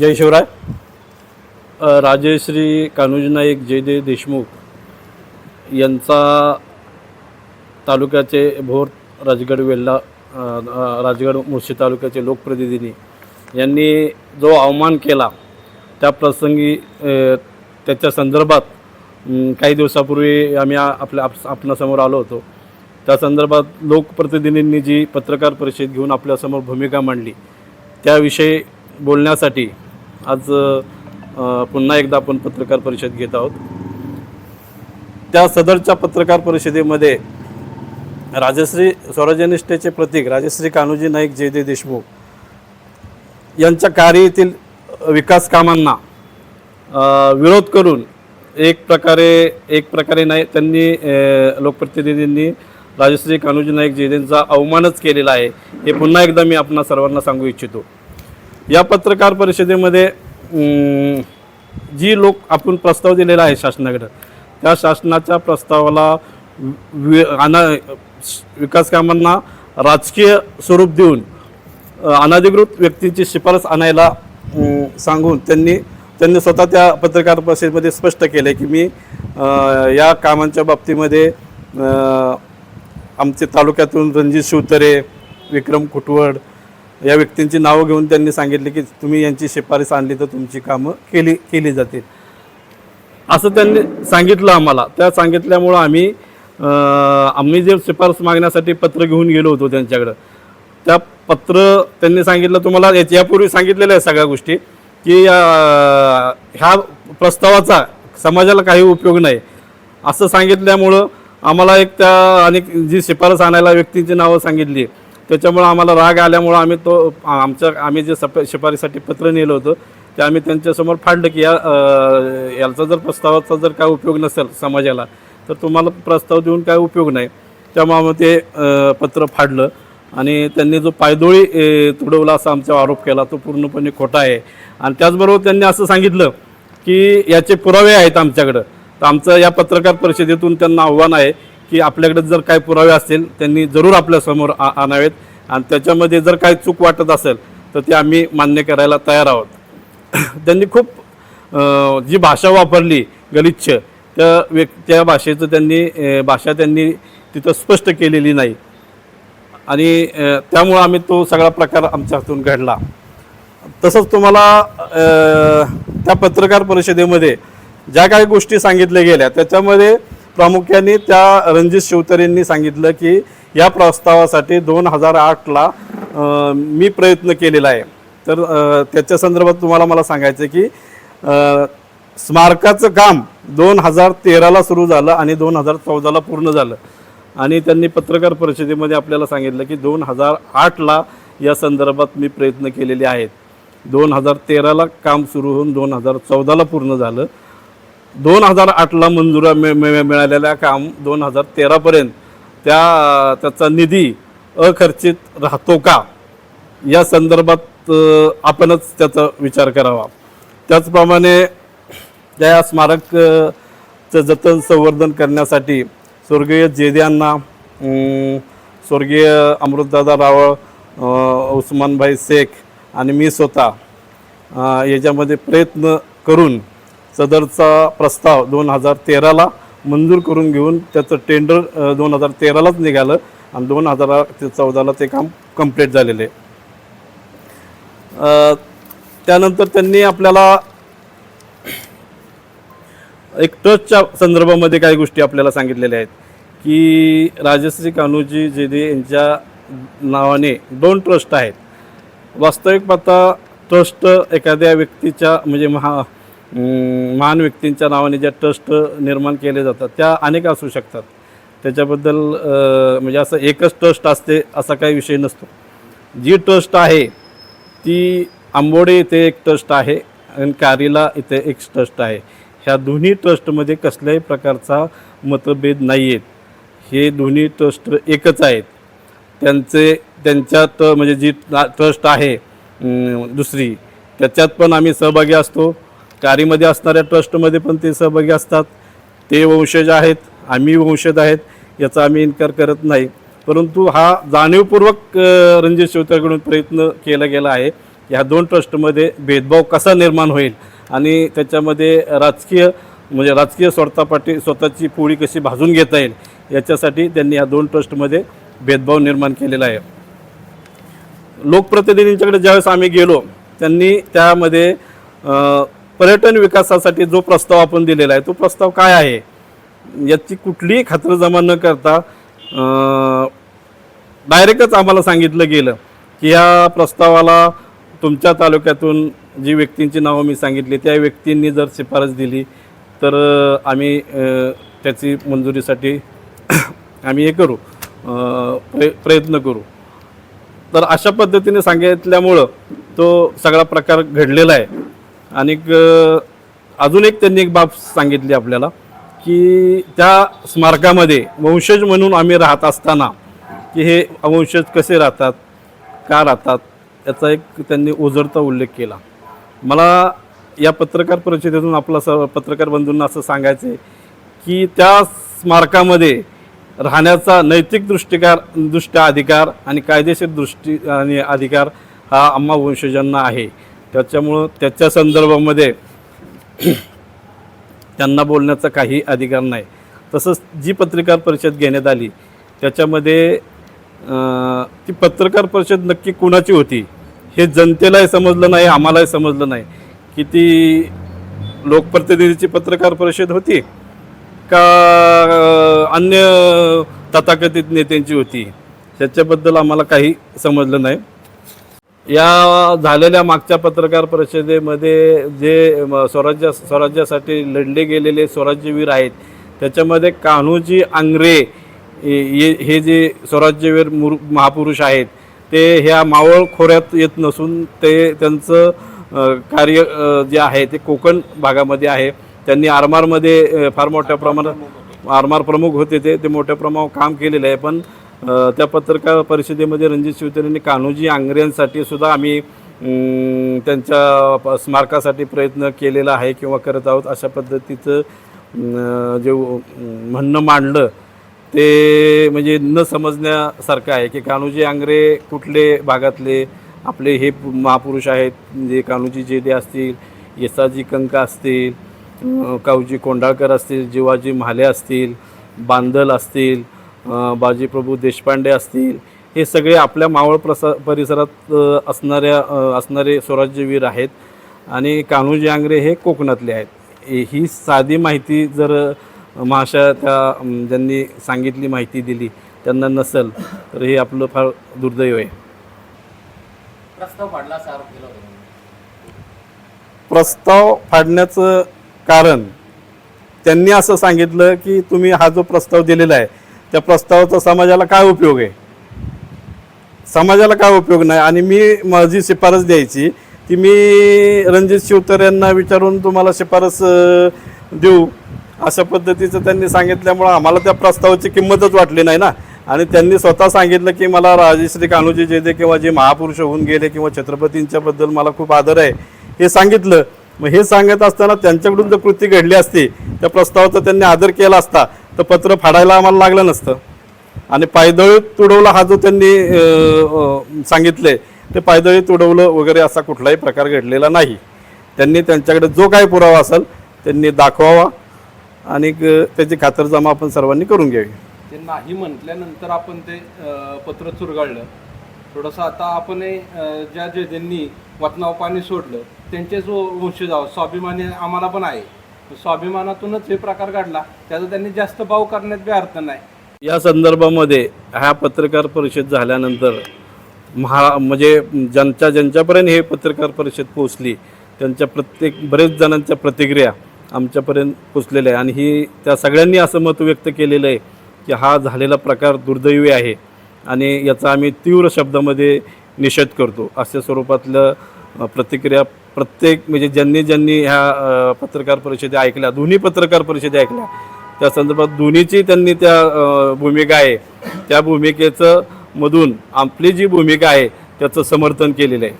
जय शिवराय. राजेश्री कान्होजी नाईक जयदेव देशमुख यांचा तालुक्याचे भोर राजगड वेल्ला राजगड मुळशी तालुक्याचे लोकप्रतिनिधी यांनी जो अवमान केला त्या प्रसंगी त्याच्या संदर्भात काही दिवसापूर्वी आम्ही आपल्या आप आपणासमोर आलो होतो. त्या संदर्भात लोकप्रतिनिधींनी जी पत्रकार परिषद घेऊन आपल्यासमोर भूमिका मांडली त्याविषयी बोलण्यासाठी आज पुन्हा एकदा आपण पत्रकार परिषद घेत आहोत. त्या सदरच्या पत्रकार परिषदेमध्ये राजश्री स्वराज्यनिष्ठेचे प्रतीक राजश्री कान्होजी नाईक जयदेव देशमुख यांच्या कार्यातील विकास कामांना विरोध करून एक प्रकारे एक प्रकारे नाही त्यांनी लोकप्रतिनिधींनी राजश्री कान्होजी नाईक जयदेंचा अवमानच केलेला आहे. हे पुन्हा एकदा मी आपणा सर्वांना सांगू इच्छितो. या पत्रकार परिषदेमध्ये जी लोक आपण प्रस्ताव दिलेला आहे शासनाकडं त्या शासनाच्या प्रस्तावाला वि अना विकास कामांना राजकीय स्वरूप देऊन अनाधिकृत व्यक्तींची शिफारस आणायला सांगून त्यांनी त्यांनी स्वतः त्या पत्रकार परिषदेमध्ये स्पष्ट केले की मी या कामांच्या बाबतीमध्ये आमचे तालुक्यातून रणजित शिवतरे विक्रम कुटवड या व्यक्तींची नावं घेऊन त्यांनी सांगितले की तुम्ही यांची शिफारस आणली तर तुमची कामं केली केली जातील. असं त्यांनी सांगितलं आम्हाला. त्या सांगितल्यामुळं आम्ही आम्ही जे शिफारस मागण्यासाठी पत्र घेऊन गेलो होतो त्यांच्याकडं. त्या पत्र त्यांनी सांगितलं तुम्हाला यापूर्वी सांगितलेल्या आहे सगळ्या गोष्टी की ह्या प्रस्तावाचा समाजाला काही उपयोग नाही. असं सांगितल्यामुळं आम्हाला एक त्या आणि जी शिफारस आणायला व्यक्तींची नावं सांगितली त्याच्यामुळं आम्हाला राग आल्यामुळं आम्ही तो आमच्या आम्ही जे सप शिफारीसाठी पत्र नेलं होतं ते आम्ही त्यांच्यासमोर फाडलं की या याचा जर प्रस्तावाचा जर काय उपयोग नसेल समाजाला तर तुम्हाला प्रस्ताव देऊन काय उपयोग नाही. त्यामुळे आम्ही ते पत्र फाडलं आणि त्यांनी जो पायदोळी तुडवला असा आमचा आरोप केला तो पूर्णपणे खोटा आहे. आणि त्याचबरोबर त्यांनी असं सांगितलं की याचे पुरावे आहेत आमच्याकडं. तर आमचं या पत्रकार परिषदेतून त्यांना आव्हान आहे की आपल्याकडे जर काही पुरावे असतील त्यांनी जरूर आपल्यासमोर आ आणावेत. आणि त्याच्यामध्ये जर काही चूक वाटत असेल तर ते आम्ही मान्य करायला तयार आहोत. त्यांनी खूप जी भाषा वापरली गलिच्छ त्या व्यक् त्या भाषेचं त्यांनी भाषा त्यांनी तिथं स्पष्ट केलेली नाही. आणि त्यामुळं आम्ही तो सगळा प्रकार आमच्या हातून घडला. तसंच तुम्हाला त्या पत्रकार परिषदेमध्ये ज्या काही गोष्टी सांगितल्या गेल्या त्याच्यामध्ये प्रामुख्याने त्या रणजित शिवतरेंनी सांगितलं की या प्रस्तावासाठी दोन हजार आठला मी प्रयत्न केलेला आहे. तर त्याच्या संदर्भात तुम्हाला मला सांगायचं की स्मारकाचं काम दोन हजार तेराला सुरू झालं आणि दोन हजार चौदाला पूर्ण झालं. आणि त्यांनी पत्रकार परिषदेमध्ये आपल्याला सांगितलं की दोन हजार आठला या संदर्भात मी प्रयत्न केलेले आहेत. दोन हजार तेराला काम सुरू होऊन दोन हजार चौदाला पूर्ण झालं. दोन हजार आठला मंजुरा मिळ मिळालेल्या काम दोन हजार तेरापर्यंत त्या त्याचा निधी अखर्चित राहतो का? या संदर्भात आपणच त्याचा विचार करावा. त्याचप्रमाणे त्या स्मारक चं जतन संवर्धन करण्यासाठी स्वर्गीय जेद्यांना स्वर्गीय अमृतदादा रावळ उस्मानभाई शेख आणि मी स्वतः याच्यामध्ये प्रयत्न करून सदरचा प्रस्ताव दोन हजार तेराला मंजूर करून घेऊन त्याचं टेंडर दोन हजार तेरालाच निघालं आणि दोन हजार ते चौदाला ते काम कंप्लीट झालेलं आहे. त्यानंतर त्यांनी आपल्याला एक ट्रस्टच्या संदर्भामध्ये काही गोष्टी आपल्याला सांगितलेल्या आहेत की राजश्री कान्होजी जेदे यांच्या नावाने दोन ट्रस्ट आहेत. वास्तविक पाहता ट्रस्ट एखाद्या व्यक्तीच्या म्हणजे महा महान व्यक्तींच्या नावाने ज्या ट्रस्ट निर्माण केले जातात त्या अनेक असू शकतात. त्याच्याबद्दल म्हणजे असं एकच ट्रस्ट असते असा काही विषय नसतो. जी ट्रस्ट आहे ती आंबोडे इथे एक ट्रस्ट आहे आणि कारीला इथे एक ट्रस्ट आहे. ह्या दोन्ही ट्रस्टमध्ये कसल्याही प्रकारचा मतभेद नाही आहेत हे दोन्ही ट्रस्ट एकच आहेत. त्यांचे त्यांच्यात म्हणजे जी ट्रस्ट आहे दुसरी त्याच्यात पण आम्ही सहभागी असतो. कारीमध्ये असणाऱ्या ट्रस्टमध्ये पण ते सहभागी असतात. ते वंशज आहेत आम्ही वंशज आहेत याचा आम्ही इन्कार करत नाही. परंतु हा जाणीवपूर्वक रणजित शिवतरकडून प्रयत्न केला गेला आहे. ह्या दोन ट्रस्टमध्ये भेदभाव कसा निर्माण होईल आणि त्याच्यामध्ये राजकीय म्हणजे राजकीय स्वार्थापाठी स्वतःची पोळी कशी भाजून घेता येईल याच्यासाठी त्यांनी ह्या दोन ट्रस्टमध्ये भेदभाव निर्माण केलेला आहे. लोकप्रतिनिधींच्याकडे ज्यावेळेस आम्ही गेलो त्यांनी त्यामध्ये पर्यटन विकासासाठी जो प्रस्ताव आपण दिलेला आहे तो प्रस्ताव काय आहे? याची कुठलीही खातरजमा न करता डायरेक्टच आम्हाला सांगितलं गेलं की या प्रस्तावाला तुमच्या तालुक्यातून जी व्यक्तींची नावं मी सांगितली त्या व्यक्तींनी जर शिफारस दिली तर आम्ही त्याची मंजुरीसाठी आम्ही हे करू अ, प्रयत्न करू. तर अशा पद्धतीने सांगितल्यामुळं तो सगळा प्रकार घडलेला आहे. आणि अजून एक त्यांनी एक बाब सांगितली आपल्याला की त्या स्मारकामध्ये वंशज म्हणून आम्ही राहत असताना की हे वंशज कसे राहतात का राहतात याचा एक त्यांनी ओझरता उल्लेख केला. मला या पत्रकार परिषदेतून आपला स पत्रकार बंधूंना असं सांगायचं आहे की त्या स्मारकामध्ये राहण्याचा नैतिक दृष्टिकार दृष्ट्या अधिकार आणि कायदेशीर दृष्टी आणि अधिकार हा आम्हा वंशजांना आहे. त्याच्यामुळं त्याच्या संदर्भामध्ये त्यांना बोलण्याचा काही अधिकार नाही. तसंच जी पत्रकार परिषद घेण्यात आली त्याच्यामध्ये ती पत्रकार परिषद नक्की कुणाची होती हे जनतेलाही समजलं नाही आम्हालाही समजलं नाही. की ती लोकप्रतिनिधीची पत्रकार परिषद होती का अन्य तथाकथित नेत्यांची होती त्याच्याबद्दल आम्हाला काही समजलं नाही. या झालेल्या मागच्या पत्रकार परिषदेमध्ये जे स्वराज्या स्वराज्य स्वराज्यासाठी लढले गेलेले स्वराज्यवीर आहेत त्याच्यामध्ये कान्होजी आंग्रे हे हे- जे स्वराज्यवीर मुर महापुरुष आहेत ते ह्या मावळ खोऱ्यात येत नसून ते त्यांचं कार्य जे आहे ते कोकण भागामध्ये आहे. त्यांनी आरमारमध्ये फार मोठ्या प्रमाणात आरमार प्रमुख होते ते ते मोठ्या प्रमाणावर काम केलेलं आहे. पण त्या पत्रकार परिषदेमध्ये रणजित शिवतरेंनी कान्होजी आंग्रेंसाठी सुद्धा आम्ही त्यांच्या स्मारकासाठी प्रयत्न केलेला आहे किंवा करत आहोत अशा पद्धतीचं जे म्हणणं मांडलं ते म्हणजे न समजण्यासारखं आहे की कान्होजी आंग्रे कुठले भागातले आपले हे महापुरुष आहेत जे कान्होजी जेदे असतील येसाजी कंका असतील काऊजी कोंडाळकर असतील जिवाजी म्हाले असतील बांदल असतील बाजीप्रभू देशपांडे असतील हे सगळे आपल्या मावळ प्रसा परिसरात असणाऱ्या असणारे स्वराज्यवीर आहेत. आणि कान्होजी आंग्रे हे कोकणातले आहेत. हे- साधी माहिती जर महाशा त्या ज्यांनी सांगितली माहिती दिली त्यांना नसेल तर हे आपलं फार दुर्दैव आहे. प्रस्ताव. प्रस्ताव फाडण्याचं कारण त्यांनी असं सांगितलं की तुम्ही हा जो प्रस्ताव दिलेला आहे त्या प्रस्तावाचा समाजाला काय उपयोग आहे? समाजाला काय उपयोग नाही? आणि मी माझी शिफारस द्यायची ती मी रणजित शिवतर यांना विचारून तुम्हाला शिफारस देऊ. अशा पद्धतीचं त्यांनी सांगितल्यामुळं आम्हाला त्या प्रस्तावाची किंमतच वाटली नाही ना. आणि त्यांनी स्वतः सांगितलं की मला राजश्री कान्होजी जेदे किंवा जे महापुरुष होऊन गेले किंवा छत्रपतींच्याबद्दल मला खूप आदर आहे हे सांगितलं. मग हे सांगत असताना त्यांच्याकडून जर कृती घडली असती त्या प्रस्तावाचा त्यांनी आदर केला असता. तर पत्र फाडायला आम्हाला लागलं नसतं. आणि पायदळ तुडवला हा जो त्यांनी सांगितले ते पायदळी तुडवलं वगैरे असा कुठलाही प्रकार घडलेला नाही. त्यांनी त्यांच्याकडे जो काही पुरावा असेल त्यांनी दाखवावा आणि त्याची खातरजमा आपण सर्वांनी करून घ्यावी. ते नाही म्हटल्यानंतर आपण ते पत्र चुरगाळलं. थोडंसं आता आपण ज्या जे ज्यांनी वतनाव पाणी सोडलं त्यांचे जो वंशज आहोत स्वाभिमानी आम्हाला पण आहे. स्वाभिमानातूनच हे प्रकार घडला. त्याचा त्यांनी जास्त भाव करण्यात बी अर्थ नाही. या संदर्भामध्ये हा पत्रकार परिषद झाल्यानंतर महा म्हणजे ज्यांच्या ज्यांच्यापर्यंत हे पत्रकार परिषद पोचली त्यांच्या प्रत्येक बरेच जणांच्या प्रतिक्रिया आमच्यापर्यंत पोचलेल्या आहे आणि ही त्या सगळ्यांनी असं मत व्यक्त केलेलं आहे की हा झालेला प्रकार दुर्दैवी आहे आणि याचा आम्ही तीव्र शब्दामध्ये निषेध करतो. अशा स्वरूपातलं प्रतिक्रिया प्रत्येक म्हणजे ज्यांनी ज्यांनी ह्या पत्रकार परिषदे ऐकल्या दोन्ही पत्रकार परिषदे ऐकल्या त्या संदर्भात दोन्हीची त्यांनी त्या भूमिका आहे. त्या भूमिकेचं मधून आपली जी भूमिका आहे त्याचं समर्थन केलेलं आहे.